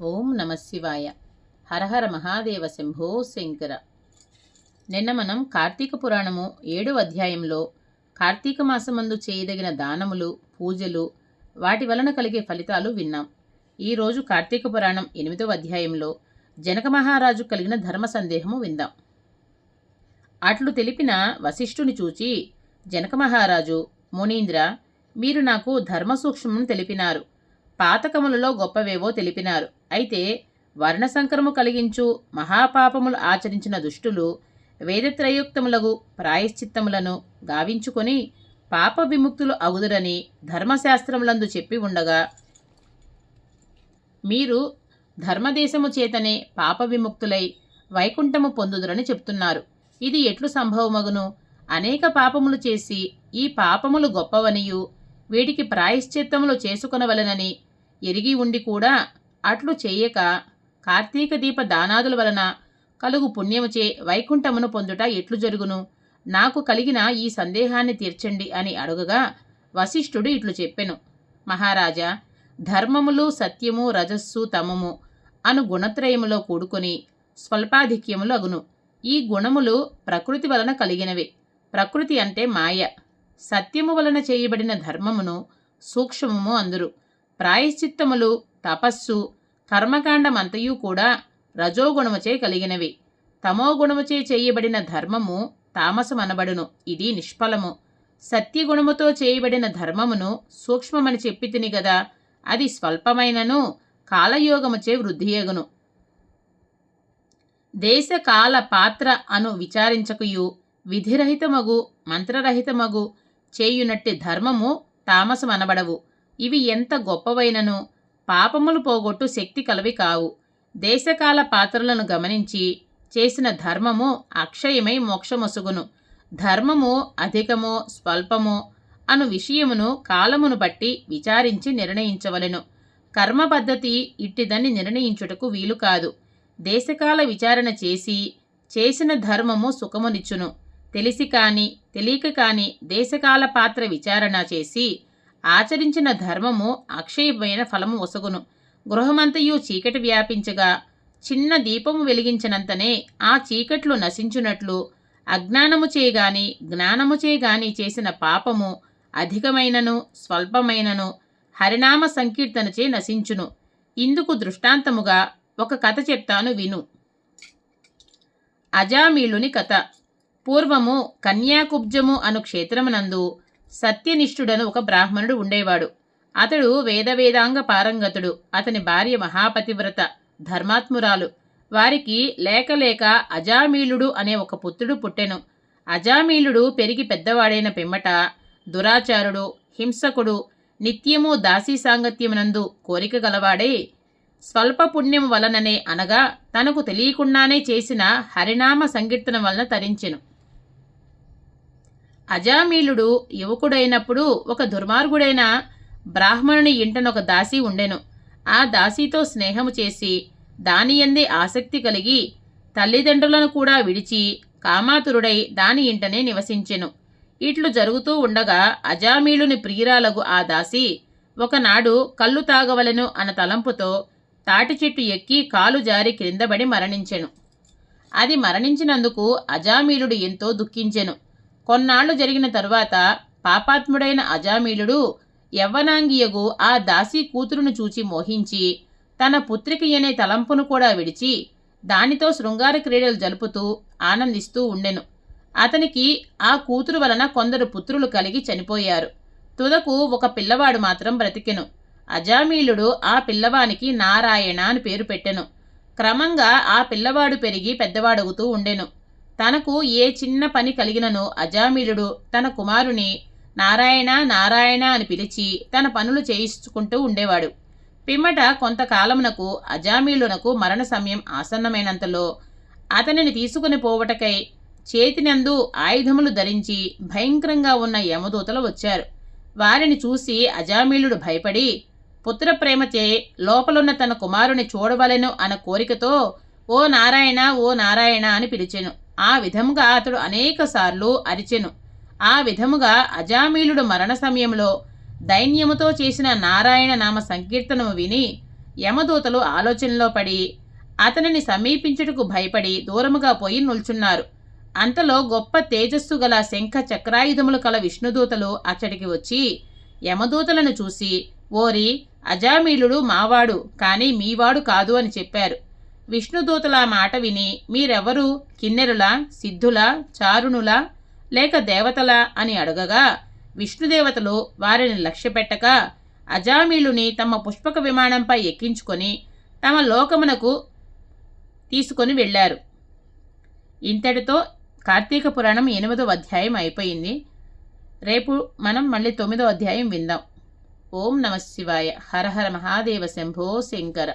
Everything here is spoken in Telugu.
ఓం నమ శివాయ. హరహర మహాదేవ శంభో శంకర. నిన్న మనం కార్తీక పురాణము ఏడవ అధ్యాయంలో కార్తీక మాసమందు చేయదగిన దానములు పూజలు వాటి వలన కలిగే ఫలితాలు విన్నాం. ఈరోజు కార్తీక పురాణం ఎనిమిదవ అధ్యాయంలో జనక మహారాజు కలిగిన ధర్మ సందేహము విందాం. అట్లు తెలిపిన వశిష్ఠుని చూచి జనక మహారాజు మునీంద్ర మీరు నాకు ధర్మ సూక్ష్మం తెలిపినారు. పాతకములలో గొప్పవేవో తెలిపినారు. అయితే వర్ణసంకరము కలిగించు మహాపాపములు ఆచరించిన దుష్టులు వేదత్రయుక్తములకు ప్రాయశ్చిత్తములను గావించుకొని పాప విముక్తులు అగుదురని ధర్మశాస్త్రములందు చెప్పి ఉండగా మీరు ధర్మదేశము చేతనే పాప విముక్తులై వైకుంఠము పొందుదురని చెప్తున్నారు. ఇది ఎట్లు సంభవమగును? అనేక పాపములు చేసి ఈ పాపములు గొప్పవనియు వీటికి ప్రాయశ్చిత్తములు చేసుకొనవలనని ఎరిగి ఉండి కూడా అట్లు చేయక కార్తీక దీప దానాదుల వలన కలుగు పుణ్యముచే వైకుంఠమును పొందుట ఎట్లు జరుగును? నాకు కలిగిన ఈ సందేహాన్ని తీర్చండి అని అడుగగా వశిష్ఠుడు ఇట్లు చెప్పెను. మహారాజా ధర్మములు సత్యము రజస్సు తమము అను గుణత్రయములో కూడుకొని స్వల్పాధిక్యములు అగును. ఈ గుణములు ప్రకృతి వలన కలిగినవి. ప్రకృతి అంటే మాయ. సత్యము వలన చేయబడిన ధర్మమును సూక్ష్మము అందురు. ప్రాయశ్చిత్తములు తపస్సు కర్మకాండమంతయు కూడా రజోగుణముచే కలిగినవి. తమోగుణముచే చేయబడిన ధర్మము తామసమనబడును ఇది నిష్ఫలము. సత్యగుణముతో చేయబడిన ధర్మమును సూక్ష్మమని చెప్పి తిని గదా అది స్వల్పమైనను కాలయోగముచే వృద్ధియగును. దేశ కాల పాత్ర అను విచారించకయు విధిరహితమగు మంత్రరహితమగు చేయునట్టి ధర్మము తామసమనబడవు. ఇవి ఎంత గొప్పవైనను పాపములు పోగొట్టు శక్తి కలవి కావు. దేశకాల పాత్రలను గమనించి చేసిన ధర్మము అక్షయమై మోక్షమొసుగును. ధర్మము అధికమో స్వల్పమో అను విషయమును కాలమును బట్టి విచారించి నిర్ణయించవలెను. కర్మ పద్ధతి ఇట్టిదని నిర్ణయించుటకు వీలు కాదు. దేశకాల విచారణ చేసి చేసిన ధర్మము సుఖమునిచ్చును. తెలిసి కాని తెలియక కాని దేశకాల పాత్ర విచారణ చేసి ఆచరించిన ధర్మము అక్షయమైన ఫలము ఒసగును. గృహమంతయు చీకటి వ్యాపించగా చిన్న దీపము వెలిగించినంతనే ఆ చీకట్లు నశించునట్లు అజ్ఞానము చేయగాని జ్ఞానము చేయగాని చేసిన పాపము అధికమైనను స్వల్పమైనను హరినామ సంకీర్తనచే నశించును. ఇందుకు దృష్టాంతముగా ఒక కథ చెప్తాను విను. అజామీలుని కథ. పూర్వము కన్యాకుబ్జము అను క్షేత్రమునందు సత్యనిష్ఠుడను ఒక బ్రాహ్మణుడు ఉండేవాడు. అతడు వేదవేదాంగ పారంగతుడు. అతని భార్య మహాపతివ్రత ధర్మాత్మురాలు. వారికి లేకలేక అజామీలుడు అనే ఒక పుత్రుడు పుట్టెను. అజామీలుడు పెరిగి పెద్దవాడైన పిమ్మట దురాచారుడు హింసకుడు నిత్యము దాసీ సాంగత్యమునందు కోరిక గలవాడై స్వల్ప పుణ్యం వలననే అనగా తనకు తెలియకుండానే చేసిన హరినామ సంకీర్తన వలన తరించెను. అజామీలుడు యువకుడైనప్పుడు ఒక దుర్మార్గుడైన బ్రాహ్మణుని ఇంటనొక దాసి ఉండెను. ఆ దాసీతో స్నేహము చేసి దాని ఎందే ఆసక్తి కలిగి తల్లిదండ్రులను కూడా విడిచి కామాతురుడై దాని ఇంటనే నివసించెను. ఇట్లు జరుగుతూ ఉండగా అజామీలుని ప్రియురాలగు ఆ దాసి ఒకనాడు కళ్ళు తాగవలెను అన్న తలంపుతో తాటి చెట్టు ఎక్కి కాలు జారి క్రిందబడి మరణించెను. అది మరణించినందుకు అజామీలుడు ఎంతో దుఃఖించెను. కొన్నాళ్ళు జరిగిన తరువాత పాపాత్ముడైన అజామీలుడు యవ్వనాంగియగు ఆ దాసీ కూతురును చూచి మోహించి తన పుత్రికి అనే తలంపును కూడా విడిచి దానితో శృంగార క్రీడలు జరుపుతూ ఆనందిస్తూ ఉండెను. అతనికి ఆ కూతురు వలన కొందరు పుత్రులు కలిగి చనిపోయారు. తుదకు ఒక పిల్లవాడు మాత్రం బ్రతికెను. అజామీలుడు ఆ పిల్లవానికి నారాయణ అని పేరు పెట్టెను. క్రమంగా ఆ పిల్లవాడు పెరిగి పెద్దవాడవుతూ ఉండెను. తనకు ఏ చిన్న పని కలిగినను అజామీలుడు తన కుమారుని నారాయణ నారాయణ అని పిలిచి తన పనులు చేయించుకుంటూ ఉండేవాడు. పిమ్మట కొంతకాలమునకు అజామీలునకు మరణ సమయం ఆసన్నమైనంతలో అతనిని తీసుకుని పోవటకై చేతినందు ఆయుధములు ధరించి భయంకరంగా ఉన్న యమదూతలు వచ్చారు. వారిని చూసి అజామీలుడు భయపడి పుత్రప్రేమచే లోపలున్న తన కుమారుని చూడవలెను అన్న కోరికతో ఓ నారాయణ ఓ నారాయణ అని పిలిచెను. ఆ విధముగా అతడు అనేకసార్లు అరిచెను. ఆ విధముగా అజామీలుడు మరణ సమయంలో దైన్యముతో చేసిన నారాయణ నామ సంకీర్తనము విని యమదూతలు ఆలోచనలో పడి అతనిని సమీపించుటకు భయపడి దూరముగా పోయి నిల్చున్నారు. అంతలో గొప్ప తేజస్సు గల శంఖ చక్రాయుధములు కల విష్ణుదూతలు అచ్చటికి వచ్చి యమదూతలను చూసి ఓరి అజామీలుడు మావాడు కానీ మీవాడు కాదు అని చెప్పారు. విష్ణుదూతల మాట విని మీరెవరు? కిన్నెరుల సిద్ధుల చారుణుల లేక దేవతల అని అడగగా విష్ణుదేవతలు వారిని లక్ష్యపెట్టక అజామీలుని తమ పుష్పక విమానంపై ఎక్కించుకొని తమ లోకమునకు తీసుకొని వెళ్ళారు. ఇంతటితో కార్తీక పురాణం ఎనిమిదో అధ్యాయం అయిపోయింది. రేపు మనం మళ్ళీ తొమ్మిదో అధ్యాయం విందాం. ఓం నమ శివాయ. హర హర మహాదేవ శంభో శంకర.